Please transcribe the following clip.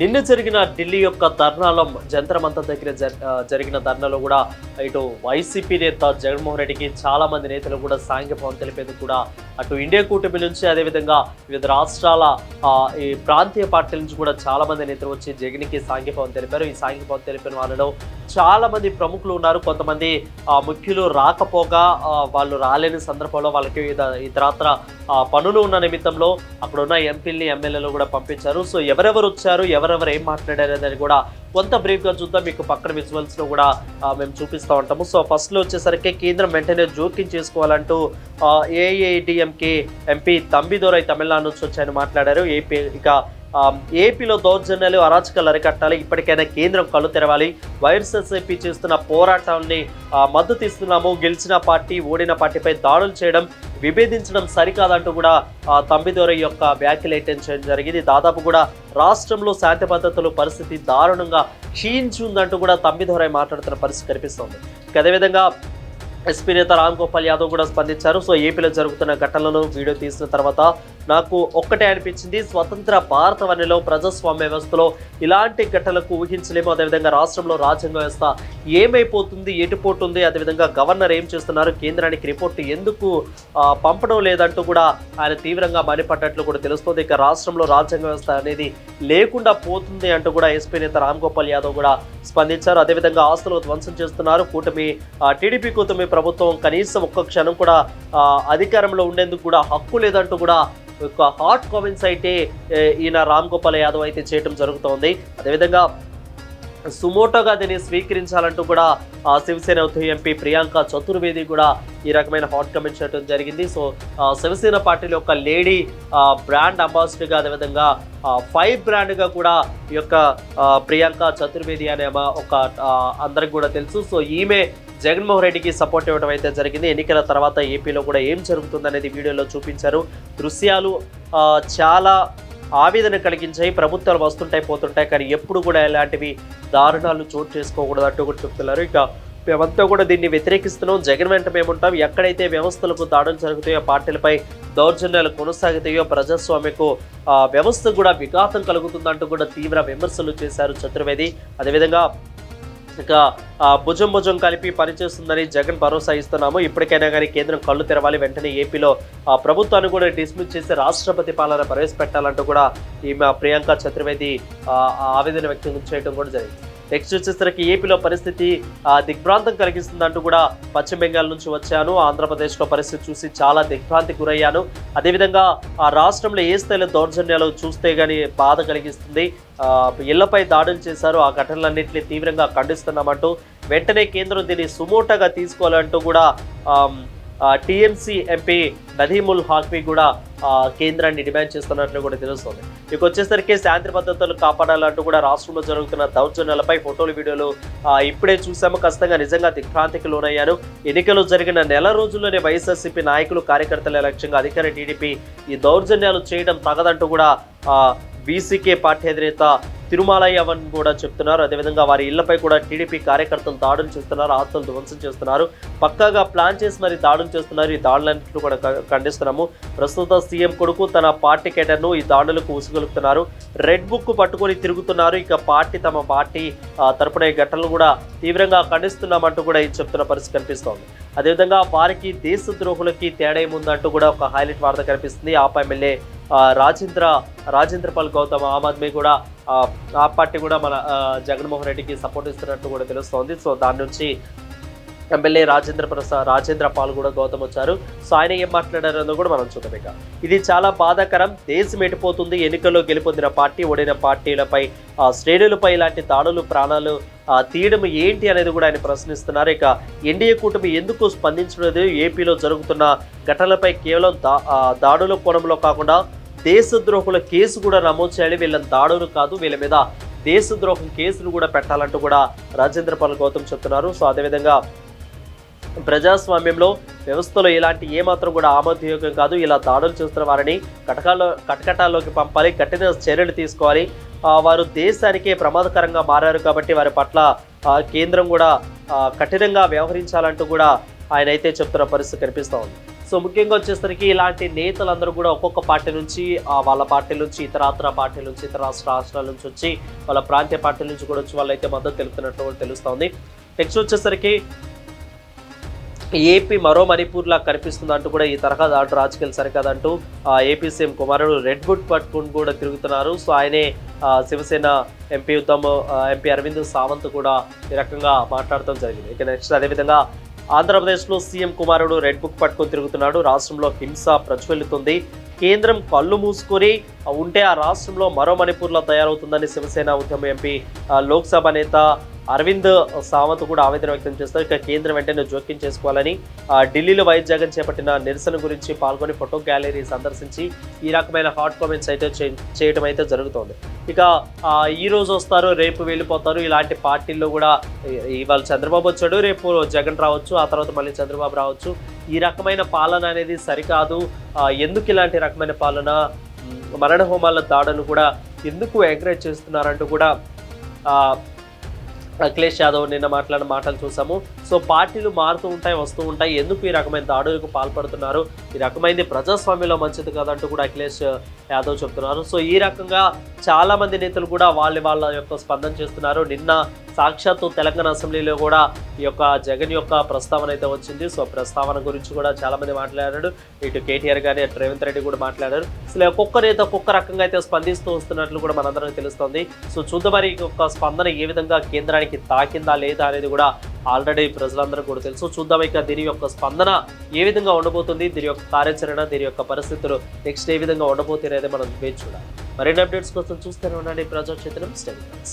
నిన్న జరిగిన ఢిల్లీ యొక్క ధర్నాలో జంత్రమంత దగ్గర జ- జరిగిన ధర్నాలో కూడా ఇటు వైసీపీ నేత జగన్మోహన్ రెడ్డికి చాలా మంది నేతలు కూడా సాంఘిభావం తెలిపేది కూడా అటు ఇండియా కూటమి నుంచి అదేవిధంగా వివిధ రాష్ట్రాల ఈ ప్రాంతీయ పార్టీల నుంచి కూడా చాలా మంది నేతలు వచ్చి జగన్కి సాంఘిభావం తెలిపారు. ఈ సాంఘిభావం తెలిపిన వాళ్ళలో చాలా మంది ప్రముఖులు ఉన్నారు. కొంతమంది ఆ, ముఖ్యులు రాకపోగా వాళ్ళు రాలేని సందర్భంలో వాళ్ళకి ఇతరాత్ర పనులు ఉన్న నిమిత్తంలో అక్కడ ఉన్న ఎంపీల్ని ఎమ్మెల్యేలు కూడా పంపించారు. సో ఎవరెవరు వచ్చారు? ఎవరు ఎవరెవరు ఏం మాట్లాడారు అనేది కూడా కొంత బ్రీఫ్గా చూద్దాం. మీకు పక్కన విజువల్స్లో లో కూడా మేము చూపిస్తూ ఉంటాము. సో ఫస్ట్లో వచ్చేసరికి కేంద్రం వెంటనే జోక్యం చేసుకోవాలంటూ ఏఐడిఎంకే ఎంపీ తంబిదోరై తమిళనాడు నుంచి వచ్చి ఆయన మాట్లాడారు ఏపీ ఇక ఏపీలో దౌర్జన్యాలు అరాచకాలు అరికట్టాలి. ఇప్పటికైనా కేంద్రం కళ్ళు తెరవాలి. వైఎస్ఎస్ఐపి చేస్తున్న పోరాటాన్ని మద్దతు ఇస్తున్నాము. గెలిచిన పార్టీ ఓడిన పార్టీపై దాడులు చేయడం విభేదించడం సరికాదంటూ కూడా ఆ, తంబిదొర యొక్క వ్యాఖ్యలు చేయడం జరిగింది. దాదాపు కూడా రాష్ట్రంలో శాంతి భద్రతలు పరిస్థితి దారుణంగా క్షీణించిందంటూ కూడా తంబిదొరై మాట్లాడుతున్న పరిస్థితి కనిపిస్తోంది. అదేవిధంగా ఎస్పీ నేత రామ్ గోపాల్ యాదవ్ కూడా స్పందించారు. సో ఏపీలో జరుగుతున్న ఘటనలను వీడియో తీసిన తర్వాత నాకు ఒక్కటే అనిపించింది స్వతంత్ర భారత వన్యలో ప్రజాస్వామ్య వ్యవస్థలో ఇలాంటి ఘటనలకు ఊహించలేము. అదేవిధంగా రాష్ట్రంలో రాజ్యాంగ వ్యవస్థ ఏమైపోతుంది ఎటుపోతుంది అదేవిధంగా గవర్నర్ ఏం చేస్తున్నారు కేంద్రానికి రిపోర్ట్ ఎందుకు పంపడం లేదంటూ కూడా ఆయన తీవ్రంగా మణిపడ్డట్లు కూడా తెలుస్తుంది. ఇక రాష్ట్రంలో రాజ్యాంగ వ్యవస్థ అనేది లేకుండా పోతుంది అంటూ కూడా ఎస్పీ నేత రామ్ గోపాల్ యాదవ్ కూడా స్పందించారు. అదేవిధంగా ఆస్తులు ధ్వంసం చేస్తున్నారు. కూటమి టీడీపీ కూటమి ప్రభుత్వం కనీసం ఒక్క క్షణం కూడా అధికారంలో ఉండేందుకు కూడా హక్కు లేదంటూ కూడా హాట్ కామెంట్స్ అయితే ఈయన రామ్ గోపాల్ యాదవ్ అయితే చేయడం జరుగుతోంది. అదేవిధంగా సుమోటోగా దీన్ని స్వీకరించాలంటూ కూడా ఆ, శివసేన ఎంపీ ప్రియాంక చతుర్వేది కూడా ఈ రకమైన హాట్ కమెంట్ చేయడం జరిగింది. సో శివసేన పార్టీలో ఒక లేడీ బ్రాండ్ అంబాసిడర్గా అదేవిధంగా ఫైవ్ బ్రాండ్గా కూడా ఈ యొక్క ప్రియాంక చతుర్వేది అనే ఒక అందరికి కూడా తెలుసు. సో ఈమె జగన్మోహన్ రెడ్డికి సపోర్ట్ ఇవ్వడం అయితే జరిగింది. ఎన్నికల తర్వాత ఏపీలో కూడా ఏం జరుగుతుందనేది వీడియోలో చూపించారు. దృశ్యాలు చాలా ఆవేదన కలిగించాయి. ప్రభుత్వాలు వస్తుంటాయి పోతుంటాయి. కానీ ఎప్పుడు కూడా ఇలాంటివి దారుణాలు చోటు చేసుకోకూడదు అంటూ కూడా చెప్తున్నారు. ఇక మేమంతా కూడా దీన్ని వ్యతిరేకిస్తున్నాం. జగన్ వెంట మేముంటాం. ఎక్కడైతే వ్యవస్థలకు దాడులు జరుగుతాయో పార్టీలపై దౌర్జన్యాలు కొనసాగుతాయో ప్రజాస్వామ్యకు వ్యవస్థ కూడా విఘాతం కలుగుతుందంటూ కూడా తీవ్ర విమర్శలు చేశారు చతుర్వేది. అదేవిధంగా ఇక ఆ, భుజం భుజం కలిపి పనిచేస్తుందని జగన్ భరోసా ఇస్తున్నాము. ఇప్పటికైనా కానీ కేంద్రం కళ్ళు తెరవాలి. వెంటనే ఏపీలో ఆ, ప్రభుత్వాన్ని కూడా డిస్మిస్ చేసి రాష్ట్రపతి పాలన ప్రవేశపెట్టాలంటూ కూడా ఈమె ప్రియాంక చతుర్వేది ఆ ఆవేదన వ్యక్తం చేయడం కూడా జరిగింది. నెక్స్ట్ వచ్చేసరికి ఏపీలో పరిస్థితి దిగ్భ్రాంతం దిగ్భ్రాంతం కలిగిస్తుందంటూ కూడా పశ్చిమ బెంగాల్ నుంచి వచ్చాను. ఆంధ్రప్రదేశ్లో పరిస్థితి చూసి చాలా దిగ్భ్రాంతి గురయ్యాను. అదేవిధంగా ఆ రాష్ట్రంలో ఏ స్థాయిలో దౌర్జన్యాలు చూస్తే కానీ బాధ కలిగిస్తుంది. ఇళ్ళపై దాడులు చేశారు. ఆ ఘటనలన్నింటినీ తీవ్రంగా ఖండిస్తున్నామంటూ వెంటనే కేంద్రం దీన్ని సుమోటగా తీసుకోవాలంటూ కూడా టీఎంసీ ఎంపీ నదీముల్ హాక్మీ కూడా కేంద్రాన్ని డిమాండ్ చేస్తున్నట్లు కూడా తెలుస్తుంది. ఇక వచ్చేసరికి శాంతి భద్రతలు కాపాడాలంటూ కూడా రాష్ట్రంలో జరుగుతున్న దౌర్జన్యాలపై ఫోటోలు వీడియోలు ఇప్పుడే చూసాము. ఖచ్చితంగా నిజంగా దిగ్భ్రాంతికి లోనయ్యాను ఎన్నికలు జరిగిన నెల రోజుల్లోనే వైఎస్ఆర్సీపీ నాయకులు కార్యకర్తల లక్ష్యంగా అధికార టీడీపీ ఈ దౌర్జన్యాలు చేయడం తగదంటూ కూడా బీసీకే పార్టీ అధినేత తిరుమలయ్యవన్ కూడా చెప్తున్నారు. అదేవిధంగా వారి ఇళ్ళపై కూడా టీడీపీ కార్యకర్తలు దాడులు చేస్తున్నారు ఆస్తులు ధ్వంసం చేస్తున్నారు. పక్కాగా ప్లాన్ చేసి మరి దాడులు చేస్తున్నారు. ఈ దాడులన్నింటిని కూడా ఖండిస్తున్నాము. ప్రస్తుత సీఎం కొడుకు తన పార్టీ కేటర్ను ఈ దాడులకు ఉసుగొలుపుతున్నారు రెడ్ బుక్ పట్టుకొని తిరుగుతున్నారు. ఇక పార్టీ తమ పార్టీ తరపున ఈ ఘటనలు కూడా తీవ్రంగా ఖండిస్తున్నామంటూ కూడా ఇది చెప్తున్న పరిస్థితి కనిపిస్తోంది. అదేవిధంగా వారికి దేశ ద్రోహులకి తేడా ఏముందంటూ కూడా ఒక హైలైట్ వార్త కనిపిస్తుంది. ఆపా ఎమ్మెల్యే రాజేంద్ర రాజేంద్రపాల్ గౌతమ్ ఆమ్ ఆద్మీ కూడా ఆ, పార్టీ కూడా మన జగన్మోహన్ రెడ్డికి సపోర్ట్ ఇస్తున్నట్టు కూడా తెలుస్తోంది. సో దాని నుంచి ఎమ్మెల్యే రాజేంద్ర ప్రసాద్ రాజేంద్ర పాల్ కూడా గౌతమ్ వచ్చారు. సో ఆయన ఏం మాట్లాడారో కూడా మనం చూద్దాం ఇక. ఇది చాలా బాధాకరం. దేశం ఎటుపోతుంది ఎన్నికల్లో గెలుపొందిన పార్టీ ఓడిన పార్టీలపై ఆ, శ్రేణులపై ఇలాంటి దాడులు ప్రాణాలు తీయడం ఏంటి అనేది కూడా ఆయన ప్రశ్నిస్తున్నారు. ఇక ఎన్డీఏ కూటమి ఎందుకు స్పందించలేదు? ఏపీలో జరుగుతున్న ఘటనలపై కేవలం దా దాడుల కోణంలో కాకుండా దేశద్రోహుల కేసు కూడా నమోదు చేయాలి. వీళ్ళని దాడులు కాదు వీళ్ళ మీద దేశద్రోహం కేసులు కూడా పెట్టాలంటూ కూడా రాజేంద్ర పాల్ గౌతమ్ చెప్తున్నారు. సో అదేవిధంగా ప్రజాస్వామ్యంలో వ్యవస్థలో ఇలాంటి ఏమాత్రం కూడా ఆమోదయోగ్యం కాదు. ఇలా దాడులు చేస్తున్న వారిని కటకాల్లో కటకటాల్లోకి పంపాలి కఠిన చర్యలు తీసుకోవాలి. వారు దేశానికే ప్రమాదకరంగా మారారు కాబట్టి వారి పట్ల కేంద్రం కూడా కఠినంగా వ్యవహరించాలంటూ కూడా ఆయన అయితే చెప్తున్న పరిస్థితి కనిపిస్తూ ఉంది. సో ముఖ్యంగా వచ్చేసరికి ఇలాంటి నేతలందరూ కూడా ఒక్కొక్క పార్టీ నుంచి వాళ్ళ పార్టీ నుంచి ఇతరాతర పార్టీ నుంచి ఇతర రాష్ట్ర రాష్ట్రాల నుంచి వచ్చి వాళ్ళ ప్రాంతీయ పార్టీల నుంచి కూడా వచ్చి వాళ్ళైతే మద్దతు తెలుపుతున్నట్లు కూడా తెలుస్తోంది. నెక్స్ట్ వచ్చేసరికి ఏపీ మరో మణిపూర్ లా కనిపిస్తుంది అంటూ కూడా ఈ తరహా దాటు రాజకీయాలు సరికాదంటూ ఏపీ సీఎం కుమారుడు రెడ్ బుట్ పట్టుకుని కూడా తిరుగుతున్నారు. సో ఆయనే శివసేన ఎంపీ ఉత్తమ్ ఎంపీ అరవింద్ సావంత్ కూడా ఈ రకంగా మాట్లాడటం జరిగింది. ఇక నెక్స్ట్ అదేవిధంగా ఆంధ్రప్రదేశ్లో సీఎం కుమారుడు రెడ్ బుక్ పట్టుకొని తిరుగుతున్నాడు. రాష్ట్రంలో హింస ప్రజ్వలితుంది కేంద్రం కళ్ళు మూసుకొని ఉంటే ఆ రాష్ట్రంలో మరో మణిపూర్లో తయారవుతుందని శివసేన ఉద్యమ ఎంపీ లోక్సభ నేత అరవింద్ సావంత్ కూడా ఆవేదన వ్యక్తం చేస్తారు. ఇక కేంద్రం వెంటనే జోక్యం చేసుకోవాలని ఢిల్లీలో వైద్య జగన్ చేపట్టిన నిరసన గురించి పాల్గొని ఫోటో గ్యాలరీ సందర్శించి ఈ రకమైన హాట్ కామెంట్స్ అయితే చే- చేయడం అయితే జరుగుతోంది. ఇక ఈ రోజు వస్తారు రేపు వెళ్ళిపోతారు. ఇలాంటి పార్టీల్లో కూడా ఇవాళ చంద్రబాబు వచ్చాడు రేపు జగన్ రావచ్చు ఆ తర్వాత మళ్ళీ చంద్రబాబు రావచ్చు. ఈ రకమైన పాలన అనేది సరికాదు. ఎందుకు ఇలాంటి రకమైన పాలన? మరణ హోమాల దాడులు కూడా ఎందుకు ఎంకరేజ్ చేస్తున్నారంటూ కూడా అఖిలేష్ యాదవ్ నిన్న మాట్లాడిన మాటలు చూసాము. సో పార్టీలు మారుతూ ఉంటాయి వస్తూ ఉంటాయి. ఎందుకు ఈ రకమైన దాడులకు పాల్పడుతున్నారు? ఈ రకమైనది ప్రజాస్వామ్యంలో మంచిది కాదంటూ కూడా అఖిలేష్ యాదవ్ చెప్తున్నారు. సో ఈ రకంగా చాలామంది నేతలు కూడా వాళ్ళ వాళ్ళ యొక్క స్పందన చేస్తున్నారు. నిన్న సాక్షాత్తు తెలంగాణ అసెంబ్లీలో కూడా ఈ యొక్క జగన్ యొక్క ప్రస్తావన అయితే వచ్చింది. సో ప్రస్తావన గురించి కూడా చాలామంది మాట్లాడారు. ఇటు కేటీఆర్ గారి అటు రేవంత్ రెడ్డి కూడా మాట్లాడారు. అసలు ఒక్కొక్క నేత ఒక్కొక్క రకంగా అయితే స్పందిస్తూ వస్తున్నట్లు కూడా మనందరికీ తెలుస్తోంది. సో చూద్దాం మరి ఈ యొక్క స్పందన ఏ విధంగా కేంద్రానికి తాకిందా లేదా అనేది కూడా ఆల్రెడీ ప్రజలందరూ కూడా తెలుసు. చూద్దాం ఇక దీని యొక్క స్పందన ఏ విధంగా ఉండబోతుంది దీని యొక్క కార్యాచరణ దీని యొక్క పరిస్థితులు నెక్స్ట్ ఏ విధంగా ఉండబోతుంది అనేది మనం వేచి చూడాలి. మరిన్ని అప్డేట్స్ కోసం చూస్తూనే ఉండండి ప్రజాక్షేత్రం చేతనం